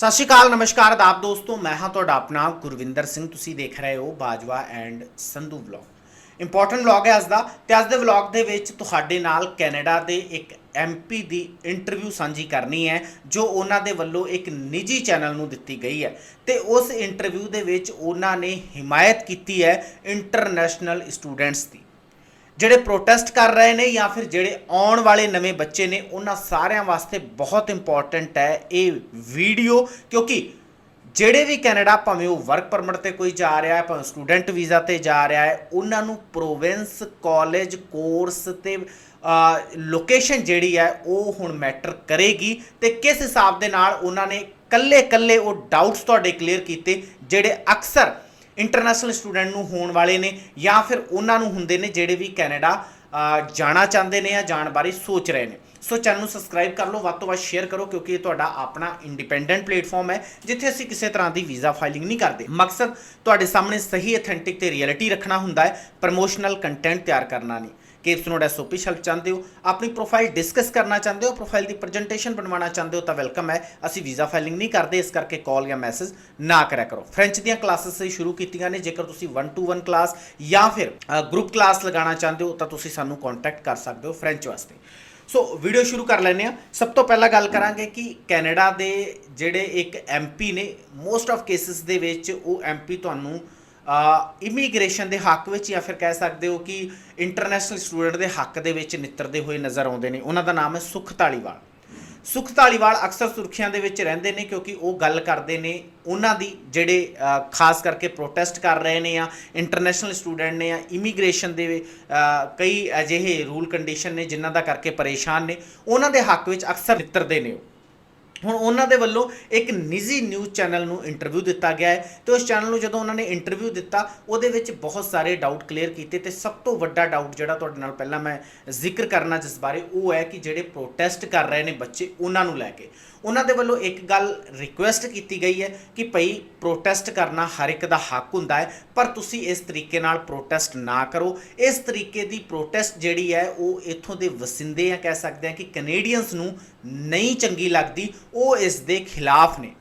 ਸਤਿ ਸ਼੍ਰੀ ਅਕਾਲ, ਨਮਸਕਾਰ ਆਪ ਦੋਸਤੋ, ਮੈਂ ਹਾਂ ਤੁਹਾਡਾ ਆਪਣਾ ਗੁਰਵਿੰਦਰ ਸਿੰਘ। ਤੁਸੀਂ ਦੇਖ ਰਹੇ ਹੋ Bajwa and Sandhu vlog. Important vlog ਹੈ ਅੱਜ ਦਾ ਤੇ ਅੱਜ ਦੇ ਵਲੌਗ ਦੇ ਵਿੱਚ ਤੁਹਾਡੇ ਨਾਲ ਕੈਨੇਡਾ ਦੇ ਇੱਕ ਐਮਪੀ ਦੀ ਇੰਟਰਵਿਊ ਸਾਂਝੀ ਕਰਨੀ ਹੈ, ਜੋ ਉਹਨਾਂ ਦੇ ਵੱਲੋਂ ਇੱਕ ਨਿੱਜੀ ਚੈਨਲ ਨੂੰ ਦਿੱਤੀ ਗਈ ਹੈ। ਤੇ ਉਸ ਇੰਟਰਵਿਊ ਦੇ ਵਿੱਚ ਉਹਨਾਂ ਨੇ ਹਿਮਾਇਤ ਕੀਤੀ ਹੈ ਇੰਟਰਨੈਸ਼ਨਲ ਸਟੂਡੈਂਟਸ ਦੀ। ਜਿਹੜੇ ਪ੍ਰੋਟੈਸਟ ਕਰ ਰਹੇ ਨੇ ਜਾਂ ਫਿਰ ਜਿਹੜੇ ਆਉਣ ਵਾਲੇ ਨਵੇਂ ਬੱਚੇ ਨੇ, ਉਹਨਾਂ ਸਾਰਿਆਂ ਵਾਸਤੇ ਬਹੁਤ ਇੰਪੋਰਟੈਂਟ ਹੈ ਇਹ ਵੀਡੀਓ ਕਿਉਂਕਿ ਜਿਹੜੇ ਵੀ ਕੈਨੇਡਾ, ਭਾਵੇਂ ਉਹ ਵਰਕ ਪਰਮਿਟ ਤੇ ਕੋਈ ਜਾ ਰਿਹਾ ਹੈ, ਭਾਵੇਂ ਸਟੂਡੈਂਟ ਵੀਜ਼ਾ ਤੇ ਜਾ ਰਿਹਾ ਹੈ, ਉਹਨਾਂ ਨੂੰ ਪ੍ਰੋਵਿੰਸ ਕਾਲਜ ਕੋਰਸ ਤੇ ਲੋਕੇਸ਼ਨ ਜਿਹੜੀ ਹੈ, ਉਹ ਹੁਣ ਮੈਟਰ ਕਰੇਗੀ ਤੇ ਕਿਸ ਹਿਸਾਬ ਦੇ ਨਾਲ ਉਹਨਾਂ ਨੇ ਕੱਲੇ ਕੱਲੇ ਉਹ ਡਾਊਟਸ ਤੁਹਾਡੇ ਕਲੀਅਰ ਕੀਤੇ, ਜਿਹੜੇ ਅਕਸਰ ਇੰਟਰਨੈਸ਼ਨਲ ਸਟੂਡੈਂਟ ਨੂੰ ਹੋਣ ਵਾਲੇ ਨੇ ਜਾਂ ਫਿਰ ਉਹਨਾਂ ਨੂੰ ਹੁੰਦੇ ਨੇ ਜਿਹੜੇ ਵੀ ਕੈਨੇਡਾ ਜਾਣਾ ਚਾਹੁੰਦੇ ਨੇ ਜਾਂ ਜਾਣ ਬਾਰੇ ਸੋਚ ਰਹੇ ਨੇ। ਸੋ ਚੈਨਲ ਨੂੰ ਸਬਸਕ੍ਰਾਈਬ ਕਰ ਲਓ, ਵੱਧ ਤੋਂ ਵੱਧ ਸ਼ੇਅਰ ਕਰੋ ਕਿਉਂਕਿ ਇਹ ਤੁਹਾਡਾ ਆਪਣਾ ਇੰਡੀਪੈਂਡੈਂਟ ਪਲੇਟਫਾਰਮ ਹੈ, ਜਿੱਥੇ ਅਸੀਂ ਕਿਸੇ ਤਰ੍ਹਾਂ ਦੀ ਵੀਜ਼ਾ ਫਾਈਲਿੰਗ ਨਹੀਂ ਕਰਦੇ। ਮਕਸਦ ਤੁਹਾਡੇ ਸਾਹਮਣੇ ਸਹੀ ਅਥੈਂਟਿਕ ਤੇ ਰਿਐਲਿਟੀ ਰੱਖਣਾ ਹੁੰਦਾ ਹੈ ਪ੍ਰਮੋਸ਼ਨਲ ਕੰਟੈਂਟ ਤਿਆਰ ਕਰਨਾ ਨਹੀਂ। ਕੇਪਸ ਨੋਡ ਐਸਓਪੀ ਹੈਲਪ ਚਾਹੁੰਦੇ ਹੋ, ਆਪਣੀ ਪ੍ਰੋਫਾਈਲ ਡਿਸਕਸ ਕਰਨਾ ਚਾਹੁੰਦੇ ਹੋ ਪ੍ਰੋਫਾਈਲ ਦੀ ਪ੍ਰੈਜੈਂਟੇਸ਼ਨ ਬਣਵਾਉਣਾ ਚਾਹੁੰਦੇ ਹੋ, ਤਾਂ ਵੈਲਕਮ ਹੈ। ਅਸੀਂ ਵੀਜ਼ਾ ਫਾਈਲਿੰਗ ਨਹੀਂ ਕਰਦੇ, ਇਸ ਕਰਕੇ ਕਾਲ ਜਾਂ ਮੈਸੇਜ ਨਾ ਕਰਿਆ ਕਰੋ। ਫ੍ਰੈਂਚ ਦੀਆਂ ਕਲਾਸਿਸ ਅਸੀਂ ਸ਼ੁਰੂ ਕੀਤੀਆਂ ਨੇ, ਜੇਕਰ ਤੁਸੀਂ 1 ਟੂ 1 ਕਲਾਸ ਜਾਂ ਫਿਰ ਗਰੁੱਪ ਕਲਾਸ ਲਗਾਉਣਾ ਚਾਹੁੰਦੇ ਹੋ, ਤਾਂ ਤੁਸੀਂ ਸਾਨੂੰ ਕੰਟੈਕਟ ਕਰ ਸਕਦੇ ਹੋ ਫ੍ਰੈਂਚ ਵਾਸਤੇ। ਸੋ ਵੀਡੀਓ ਸ਼ੁਰੂ ਕਰ ਲੈਂਦੇ ਆ ਸਭ ਤੋਂ ਪਹਿਲਾਂ ਗੱਲ ਕਰਾਂਗੇ ਕਿ ਕੈਨੇਡਾ ਦੇ ਜਿਹੜੇ ਇੱਕ ਐਮਪੀ ਨੇ ਮੋਸਟ ਆਫ ਕੇਸਿਸ ਦੇ ਵਿੱਚ ਉਹ ਐਮਪੀ ਤੁਹਾਨੂੰ ਇਮੀਗ੍ਰੇਸ਼ਨ ਦੇ ਹੱਕ ਵਿੱਚ ਜਾਂ ਫਿਰ ਕਹਿ ਸਕਦੇ ਹੋ ਕਿ ਇੰਟਰਨੈਸ਼ਨਲ ਸਟੂਡੈਂਟ ਦੇ ਹੱਕ ਦੇ ਵਿੱਚ ਨਿੱਤਰਦੇ ਹੋਏ ਨਜ਼ਰ ਆਉਂਦੇ ਨੇ। ਉਹਨਾਂ ਦਾ ਨਾਮ ਹੈ ਸੁਖ ਧਾਲੀਵਾਲ। ਸੁਖ ਧਾਲੀਵਾਲ ਅਕਸਰ ਸੁਰਖੀਆਂ ਦੇ ਵਿੱਚ ਰਹਿੰਦੇ ਨੇ ਕਿਉਂਕਿ ਉਹ ਗੱਲ ਕਰਦੇ ਨੇ, ਉਹਨਾਂ ਦੀ ਜਿਹੜੇ ਖਾਸ ਕਰਕੇ ਪ੍ਰੋਟੈਸਟ ਕਰ ਰਹੇ ਨੇ ਆ ਇੰਟਰਨੈਸ਼ਨਲ ਸਟੂਡੈਂਟ ਨੇ ਆ ਇਮੀਗ੍ਰੇਸ਼ਨ ਦੇ ਕਈ ਅਜਿਹੇ ਰੂਲ ਕੰਡੀਸ਼ਨ ਨੇ ਜਿਨ੍ਹਾਂ ਦਾ ਕਰਕੇ ਪਰੇਸ਼ਾਨ ਨੇ। ਉਹਨਾਂ ਦੇ ਹੱਕ ਵਿੱਚ ਅਕਸਰ ਨਿੱਤਰਦੇ ਨੇ ਉਹ। ਹੁਣ ਉਹਨਾਂ ਦੇ ਵੱਲੋਂ ਇੱਕ ਨਿੱਜੀ ਨਿਊਜ਼ ਚੈਨਲ ਨੂੰ ਇੰਟਰਵਿਊ ਦਿੱਤਾ ਗਿਆ ਹੈ ਤੇ ਉਸ ਚੈਨਲ ਨੂੰ ਜਦੋਂ ਉਹਨਾਂ ਨੇ ਇੰਟਰਵਿਊ ਦਿੱਤਾ, ਉਹਦੇ ਵਿੱਚ ਬਹੁਤ ਸਾਰੇ ਡਾਊਟ ਕਲੀਅਰ ਕੀਤੇ ਤੇ ਸਭ ਤੋਂ ਵੱਡਾ ਡਾਊਟ ਜਿਹੜਾ ਤੁਹਾਡੇ ਨਾਲ ਪਹਿਲਾਂ ਮੈਂ ਜ਼ਿਕਰ ਕਰਨਾ ਜਿਸ ਬਾਰੇ ਉਹ ਹੈ ਕਿ ਜਿਹੜੇ ਪ੍ਰੋਟੈਸਟ ਕਰ ਰਹੇ ਨੇ ਬੱਚੇ ਉਹਨਾਂ ਨੂੰ ਲੈ ਕੇ। ਉਹਨਾਂ ਦੇ ਵੱਲੋਂ ਇੱਕ ਗੱਲ ਰਿਕੁਐਸਟ ਕੀਤੀ ਗਈ ਹੈ ਕਿ ਭਈ ਪ੍ਰੋਟੈਸਟ ਕਰਨਾ ਹਰ ਇੱਕ ਦਾ ਹੱਕ ਹੁੰਦਾ ਹੈ, ਪਰ ਤੁਸੀਂ ਇਸ ਤਰੀਕੇ ਨਾਲ ਪ੍ਰੋਟੈਸਟ ਨਾ ਕਰੋ। ਇਸ ਤਰੀਕੇ ਦੀ ਪ੍ਰੋਟੈਸਟ ਜਿਹੜੀ ਹੈ, ਉਹ ਇੱਥੋਂ ਦੇ ਵਸਿੰਦੇ ਆ ਕਹਿ ਸਕਦੇ ਆ ਕਿ ਕੈਨੇਡੀਅਨਸ ਨੂੰ ਨਹੀਂ ਚੰਗੀ ਲੱਗਦੀ। ਉਹ ਇਸ ਦੇ ਖਿਲਾਫ ਨੇ।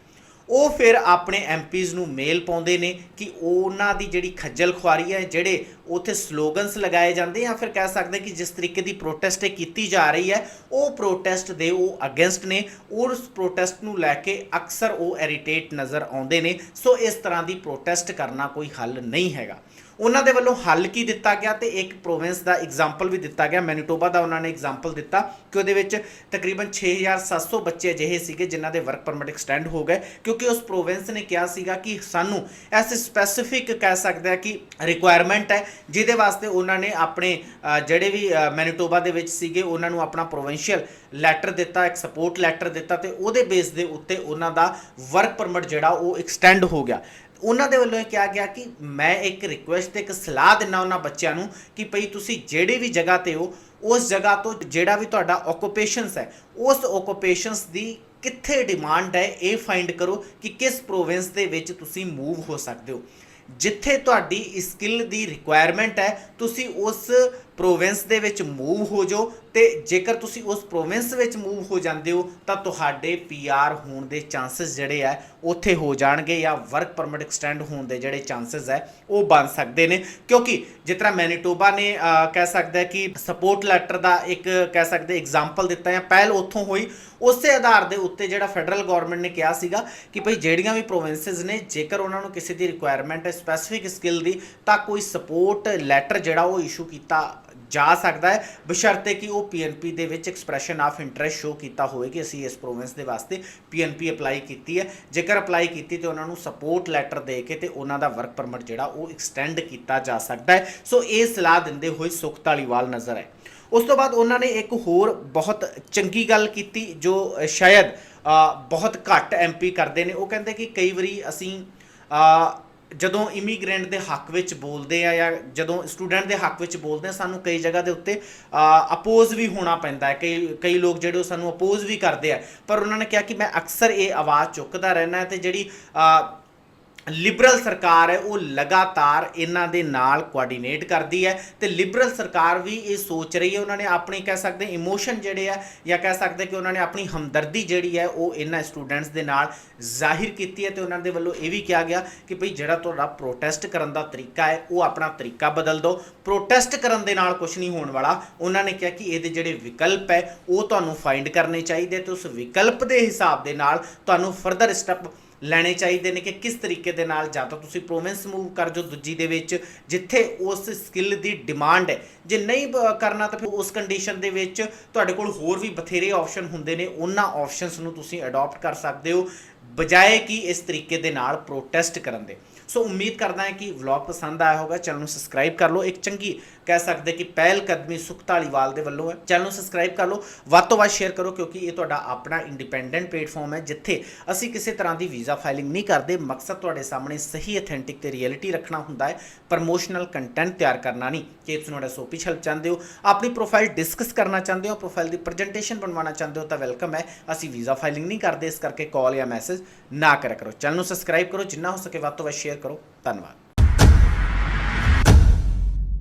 ਉਹ ਫਿਰ ਆਪਣੇ ਐਮਪੀਜ਼ ਨੂੰ ਮੇਲ ਪਾਉਂਦੇ ਨੇ ਕਿ ਉਹਨਾਂ ਦੀ ਜਿਹੜੀ ਖੱਜਲ ਖੁਆਰੀ ਹੈ, ਜਿਹੜੇ ਉਥੇ ਸਲੋਗਨਸ ਲਗਾਏ ਜਾਂਦੇ ਜਾਂ ਫਿਰ ਕਹਿ ਸਕਦੇ ਕਿ ਜਿਸ ਤਰੀਕੇ ਦੀ ਪ੍ਰੋਟੈਸਟ ਇਹ ਕੀਤੀ ਜਾ ਰਹੀ ਹੈ, ਉਹ ਪ੍ਰੋਟੈਸਟ ਦੇ ਉਹ ਅਗੇਂਸਟ ਨੇ। ਉਸ ਪ੍ਰੋਟੈਸਟ ਨੂੰ ਲੈ ਕੇ ਅਕਸਰ ਉਹ ਐਰੀਟੇਟ ਨਜ਼ਰ ਆਉਂਦੇ ਨੇ। ਸੋ ਇਸ ਤਰ੍ਹਾਂ ਦੀ ਪ੍ਰੋਟੈਸਟ ਕਰਨਾ ਕੋਈ ਹੱਲ ਨਹੀਂ ਹੈਗਾ। ਉਹਨਾਂ ਦੇ ਵੱਲੋਂ ਹੱਲ ਕੀ ਦਿੱਤਾ ਗਿਆ ਤੇ ਇੱਕ ਪ੍ਰੋਵਿੰਸ ਦਾ ਐਗਜ਼ਾਮਪਲ ਵੀ ਦਿੱਤਾ ਗਿਆ ਮੈਨੀਟੋਬਾ ਦਾ ਉਹਨਾਂ ਨੇ ਐਗਜ਼ਾਮਪਲ ਦਿੱਤਾ ਕਿ ਉਹਦੇ ਵਿੱਚ ਤਕਰੀਬਨ 6700 ਬੱਚੇ ਅਜਿਹੇ ਸੀਗੇ ਜਿਨ੍ਹਾਂ ਦੇ ਵਰਕ ਪਰਮਿਟ ਐਕਸਟੈਂਡ ਹੋ ਗਏ, ਕਿਉਂਕਿ ਉਸ ਪ੍ਰੋਵਿੰਸ ਨੇ ਕਿਹਾ ਸੀਗਾ ਕਿ ਸਾਨੂੰ ਐਸ ਸਪੈਸੀਫਿਕ ਕਹਿ ਸਕਦੇ ਆ ਕਿ ਰਿਕੁਆਇਰਮੈਂਟ ਹੈ, ਜਿਹਦੇ ਵਾਸਤੇ ਉਹਨਾਂ ਨੇ ਆਪਣੇ ਜਿਹੜੇ ਵੀ ਮੈਨੀਟੋਬਾ ਦੇ ਵਿੱਚ ਸੀਗੇ, ਉਹਨਾਂ ਨੂੰ ਆਪਣਾ ਪ੍ਰੋਵਿੰਸ਼ੀਅਲ ਲੈਟਰ ਦਿੱਤਾ, ਇੱਕ ਸਪੋਰਟ ਲੈਟਰ ਦਿੱਤਾ ਤੇ ਉਹਦੇ ਬੇਸ ਦੇ ਉੱਤੇ ਉਹਨਾਂ ਦਾ ਵਰਕ ਪਰਮਿਟ ਜਿਹੜਾ ਉਹ ਐਕਸਟੈਂਡ ਹੋ ਗਿਆ। ਉਹਨਾਂ ਦੇ ਵੱਲੋਂ ਇਹ ਕਿਹਾ ਗਿਆ ਕਿ ਮੈਂ ਇੱਕ ਰਿਕੁਐਸਟ ਇੱਕ ਸਲਾਹ ਦਿੰਨਾ ਉਹਨਾਂ ਬੱਚਿਆਂ ਨੂੰ ਕਿ ਭਈ ਤੁਸੀਂ ਜਿਹੜੀ ਵੀ ਜਗ੍ਹਾ ਤੇ ਹੋ, ਉਸ ਜਗ੍ਹਾ ਤੋਂ ਜਿਹੜਾ ਵੀ ਤੁਹਾਡਾ ਓਕੂਪੇਸ਼ਨਸ ਹੈ, ਉਸ ਓਕੂਪੇਸ਼ਨਸ ਦੀ ਕਿੱਥੇ ਡਿਮਾਂਡ ਹੈ, ਇਹ ਫਾਈਂਡ ਕਰੋ ਕਿ ਕਿਸ ਪ੍ਰੋਵਿੰਸ ਦੇ ਵਿੱਚ ਤੁਸੀਂ ਮੂਵ ਹੋ ਸਕਦੇ ਹੋ। ਜਿੱਥੇ ਤੁਹਾਡੀ ਸਕਿੱਲ ਦੀ ਰਿਕੁਆਇਰਮੈਂਟ ਹੈ, ਤੁਸੀਂ ਉਸ ਪ੍ਰੋਵਿੰਸ ਦੇ ਵਿੱਚ ਮੂਵ ਹੋ ਜਾਓ ਤੇ ਜੇਕਰ ਤੁਸੀਂ ਉਸ ਪ੍ਰੋਵਿੰਸ ਵਿੱਚ ਮੂਵ ਹੋ ਜਾਂਦੇ ਹੋ, ਤਾਂ ਤੁਹਾਡੇ ਪੀਆਰ ਹੋਣ ਦੇ ਚਾਂਸਸ ਜਿਹੜੇ ਆ, ਉੱਥੇ ਹੋ ਜਾਣਗੇ ਜਾਂ ਵਰਕ ਪਰਮਿਟ ਐਕਸਟੈਂਡ ਹੋਣ ਦੇ ਜਿਹੜੇ ਚਾਂਸਸ ਹੈ ਉਹ ਬਣ ਸਕਦੇ ਨੇ। ਕਿਉਂਕਿ ਜਿਸ ਤਰ੍ਹਾਂ ਮੈਨੀਟੋਬਾ ਨੇ ਕਹਿ ਸਕਦਾ ਕਿ ਸਪੋਰਟ ਲੈਟਰ ਦਾ ਇੱਕ, ਕਹਿ ਸਕਦੇ ਐਗਜ਼ਾਮਪਲ ਦਿੱਤਾ ਜਾਂ ਪਹਿਲ ਉੱਥੋਂ ਹੋਈ, ਉਸੇ ਆਧਾਰ ਦੇ ਉੱਤੇ ਜਿਹੜਾ ਫੈਡਰਲ ਗਵਰਨਮੈਂਟ ਨੇ ਕਿਹਾ ਸੀਗਾ ਕਿ ਭਈ ਜਿਹੜੀਆਂ ਵੀ ਪ੍ਰੋਵਿੰਸਸ ਨੇ, ਜੇਕਰ ਉਹਨਾਂ ਨੂੰ ਕਿਸੇ ਦੀ ਰਿਕੁਆਇਰਮੈਂਟ ਹੈ ਸਪੈਸੀਫਿਕ ਸਕਿੱਲ ਦੀ, ਤਾਂ ਕੋਈ ਸਪੋਰਟ ਲੈਟਰ ਜਿਹੜਾ ਉਹ ਇਸ਼ੂ ਕੀਤਾ ਜਾ ਸਕਦਾ ਹੈ, ਬਸ਼ਰਤੇ ਕਿ ਉਹ ਪੀਐਨਪੀ ਦੇ ਵਿੱਚ ਐਕਸਪ੍ਰੈਸ਼ਨ ਆਫ ਇੰਟਰਸਟ ਸ਼ੋ ਕੀਤਾ ਹੋਵੇ ਕਿ ਅਸੀਂ ਇਸ ਪ੍ਰੋਵਿੰਸ ਦੇ ਵਾਸਤੇ ਪੀਐਨਪੀ ਅਪਲਾਈ ਕੀਤੀ ਹੈ। ਜੇਕਰ ਅਪਲਾਈ ਕੀਤੀ ਤੇ ਉਹਨਾਂ ਨੂੰ ਸਪੋਰਟ ਲੈਟਰ ਦੇ ਕੇ ਤੇ ਉਹਨਾਂ ਦਾ ਵਰਕ ਪਰਮਿਟ ਜਿਹੜਾ ਉਹ ਐਕਸਟੈਂਡ ਕੀਤਾ ਜਾ ਸਕਦਾ ਹੈ। ਸੋ ਇਹ ਸਲਾਹ ਦਿੰਦੇ ਹੋਏ ਸੁਖ ਧਾਲੀਵਾਲ ਨਜ਼ਰ ਆਏ। ਉਸ ਤੋਂ ਬਾਅਦ ਉਹਨਾਂ ਨੇ ਇੱਕ ਹੋਰ ਬਹੁਤ ਚੰਗੀ ਗੱਲ ਕੀਤੀ, ਜੋ ਸ਼ਾਇਦ ਬਹੁਤ ਘੱਟ ਐਮਪੀ ਕਰਦੇ ਨੇ। ਉਹ ਕਹਿੰਦੇ ਕਿ ਕਈ ਵਾਰੀ ਅਸੀਂ ਜਦੋਂ ਇਮੀਗ੍ਰੈਂਟ ਦੇ ਹੱਕ ਵਿੱਚ ਬੋਲਦੇ ਆ ਜਾਂ ਜਦੋਂ ਸਟੂਡੈਂਟ ਦੇ ਹੱਕ ਵਿੱਚ ਬੋਲਦੇ ਆ, ਸਾਨੂੰ ਕਈ ਜਗ੍ਹਾ ਦੇ ਉੱਤੇ ਅਪੋਜ਼ ਵੀ ਹੋਣਾ ਪੈਂਦਾ ਹੈ। ਕਈ ਕਈ ਲੋਕ ਜਿਹੜੇ ਉਹ ਸਾਨੂੰ ਅਪੋਜ਼ ਵੀ ਕਰਦੇ ਆ। ਪਰ ਉਹਨਾਂ ਨੇ ਕਿਹਾ ਕਿ ਮੈਂ ਅਕਸਰ ਇਹ ਆਵਾਜ਼ ਚੁੱਕਦਾ ਰਹਿਣਾ ਤੇ ਜਿਹੜੀ ਲਿਬਰਲ ਸਰਕਾਰ ਹੈ, ਉਹ ਲਗਾਤਾਰ ਇਹਨਾਂ ਦੇ ਨਾਲ ਕੋਆਰਡੀਨੇਟ ਕਰਦੀ ਹੈ ਤੇ ਲਿਬਰਲ ਸਰਕਾਰ ਵੀ ਇਹ ਸੋਚ ਰਹੀ ਹੈ, ਉਹਨਾਂ ਨੇ ਆਪਣੀ ਕਹਿ ਸਕਦੇ ਇਮੋਸ਼ਨ ਜਿਹੜੇ ਆ ਜਾਂ ਕਹਿ ਸਕਦੇ ਕਿ ਉਹਨਾਂ ਨੇ ਆਪਣੀ ਹਮਦਰਦੀ ਜਿਹੜੀ ਹੈ, ਉਹ ਇਹਨਾਂ ਸਟੂਡੈਂਟਸ ਦੇ ਨਾਲ ਜ਼ਾਹਿਰ ਕੀਤੀ ਹੈ ਤੇ ਉਹਨਾਂ ਦੇ ਵੱਲੋਂ ਇਹ ਵੀ ਕਿਹਾ ਗਿਆ ਕਿ ਭਈ ਜਿਹੜਾ ਤੁਹਾਡਾ ਪ੍ਰੋਟੈਸਟ ਕਰਨ ਦਾ ਤਰੀਕਾ ਹੈ, ਉਹ ਆਪਣਾ ਤਰੀਕਾ ਬਦਲ ਦਿਓ। ਪ੍ਰੋਟੈਸਟ ਕਰਨ ਦੇ ਨਾਲ ਕੁਝ ਨਹੀਂ ਹੋਣ ਵਾਲਾ, ਉਹਨਾਂ ਨੇ ਕਿਹਾ ਕਿ ਇਹਦੇ ਜਿਹੜੇ ਵਿਕਲਪ ਹੈ, ਉਹ ਤੁਹਾਨੂੰ ਫਾਈਂਡ ਕਰਨੇ ਚਾਹੀਦੇ ਤੇ ਉਸ ਵਿਕਲਪ ਦੇ ਹਿਸਾਬ ਦੇ ਨਾਲ ਤੁਹਾਨੂੰ ਫਰਦਰ ਸਟੈਪ ਲੈਣੇ ਚਾਹੀਦੇ ਨੇ ਕਿ ਕਿਸ ਤਰੀਕੇ ਦੇ ਨਾਲ ਜਾਂ ਤਾਂ ਤੁਸੀਂ ਪ੍ਰੋਵਿੰਸ ਮੂਵ ਕਰ ਜੋ ਦੂਜੀ ਦੇ ਵਿੱਚ, ਜਿੱਥੇ ਉਸ ਸਕਿੱਲ ਦੀ ਡਿਮਾਂਡ ਹੈ। ਜੇ ਨਹੀਂ ਬ- ਕਰਨਾ ਤਾਂ ਫਿਰ ਉਸ ਕੰਡੀਸ਼ਨ ਦੇ ਵਿੱਚ ਤੁਹਾਡੇ ਕੋਲ ਹੋਰ ਵੀ ਬਥੇਰੇ ਆਪਸ਼ਨ ਹੁੰਦੇ ਨੇ। ਉਹਨਾਂ ਆਪਸ਼ਨਸ ਨੂੰ ਤੁਸੀਂ ਅਡਾਪਟ ਕਰ ਸਕਦੇ ਹੋ। ਬਜਾਏ ਕਿ ਇਸ ਤਰੀਕੇ ਦੇ ਨਾਲ ਪ੍ਰੋਟੈਸਟ ਕਰਨ ਦੇ। ਸੋ ਉਮੀਦ ਕਰਦਾ ਹਾਂ ਕਿ ਵਲੌਗ ਪਸੰਦ ਆਇਆ ਹੋਗਾ ਚੈਨਲ ਨੂੰ ਸਬਸਕ੍ਰਾਈਬ ਕਰ ਲਓ। ਇੱਕ ਚੰਗੀ ਕਹਿ ਸਕਦੇ ਕਿ ਪਹਿਲ ਕਦਮੀ ਸੁਖ ਧਾਲੀਵਾਲ ਦੇ ਵੱਲੋਂ ਹੈ। ਚੈਨਲ ਨੂੰ ਸਬਸਕ੍ਰਾਈਬ ਕਰ ਲਓ। ਵੱਧ ਤੋਂ ਵੱਧ ਸ਼ੇਅਰ ਕਰੋ ਕਿਉਂਕਿ ਇਹ ਤੁਹਾਡਾ ਆਪਣਾ ਇੰਡੀਪੈਂਡੈਂਟ ਪਲੇਟਫਾਰਮ ਹੈ, ਜਿੱਥੇ ਅਸੀਂ ਕਿਸੇ ਤਰ੍ਹਾਂ ਦੀ ਵੀਜ਼ਾ ਫਾਈਲਿੰਗ ਨਹੀਂ ਕਰਦੇ। ਮਕਸਦ ਤੁਹਾਡੇ ਸਾਹਮਣੇ ਸਹੀ ਅਥੈਂਟਿਕ ਤੇ ਰਿਐਲਿਟੀ ਰੱਖਣਾ ਹੁੰਦਾ ਹੈ। ਪ੍ਰਮੋਸ਼ਨਲ ਕੰਟੈਂਟ ਤਿਆਰ ਕਰਨਾ ਨਹੀਂ। ਕਿ ਤੁਸੀਂ ਤੁਹਾਡਾ ਸੋਪੀ ਹੈਲਪ ਚਾਹੁੰਦੇ ਹੋ, ਆਪਣੀ ਪ੍ਰੋਫਾਈਲ ਡਿਸਕਸ ਕਰਨਾ ਚਾਹੁੰਦੇ ਹੋ ਪ੍ਰੋਫਾਈਲ ਦੀ ਪ੍ਰੈਜੈਂਟੇਸ਼ਨ ਬਣਵਾਉਣਾ ਚਾਹੁੰਦੇ ਹੋ, ਤਾਂ ਵੈਲਕਮ ਹੈ। ਅਸੀਂ ਵੀਜ਼ਾ ਫਾਈਲਿੰਗ ਨਹੀਂ ਕਰਦੇ। ਇਸ ਕਰਕੇ ਕਾਲ ਜਾਂ ਮੈਸੇਜ ਮੈਸੇਜ ਨਾ ਕਰਿਆ ਕਰੋ। ਚੈਨਲ ਨੂੰ ਸਬਸਕ੍ਰਾਈਬ ਕਰੋ, ਜਿੰਨਾ ਹੋ ਸਕੇ ਵੱਧ ਤੋਂ ਵੱਧ ਸ਼ੇਅਰ ਕਰੋ। ਧੰਨਵਾਦ।